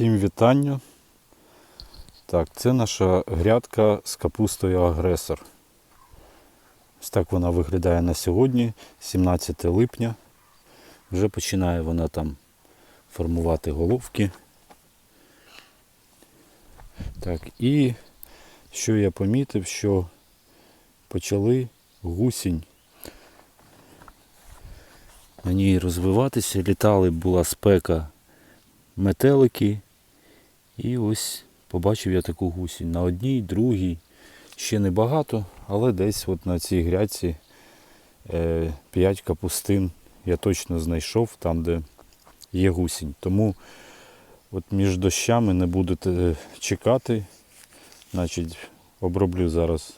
Всім вітання. Так, це наша грядка з капустою агресор. Ось так вона виглядає на сьогодні, 17 липня. Вже починає вона там формувати головки. Так, і що я помітив, що почали гусінь на ній розвиватися. Літали, була спека метелики. І ось побачив я таку гусінь. На одній, другій. Ще не багато, але десь от на цій грядці 5 капустин я точно знайшов там, де є гусінь. Тому от між дощами не будете чекати. Значить, оброблю зараз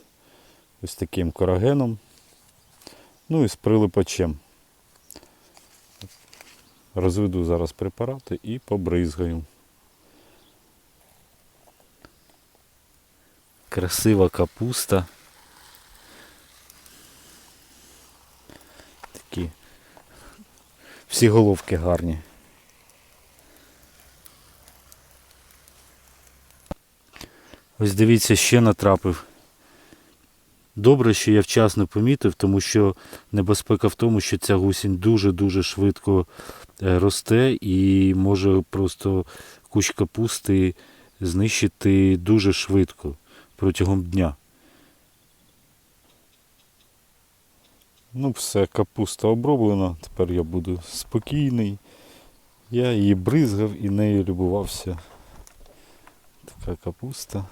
ось таким корагеном. Ну і з прилипачем. Розведу зараз препарати і побризгаю. Красива капуста. Такі всі головки гарні. Ось дивіться, ще натрапив. Добре, що я вчасно помітив, тому що небезпека в тому, що ця гусінь дуже-дуже швидко е, росте і може просто кущ капусти знищити дуже швидко протягом дня. Ну все, капуста оброблена, тепер я буду спокійний. Я її бризгав і нею любувався. Така капуста.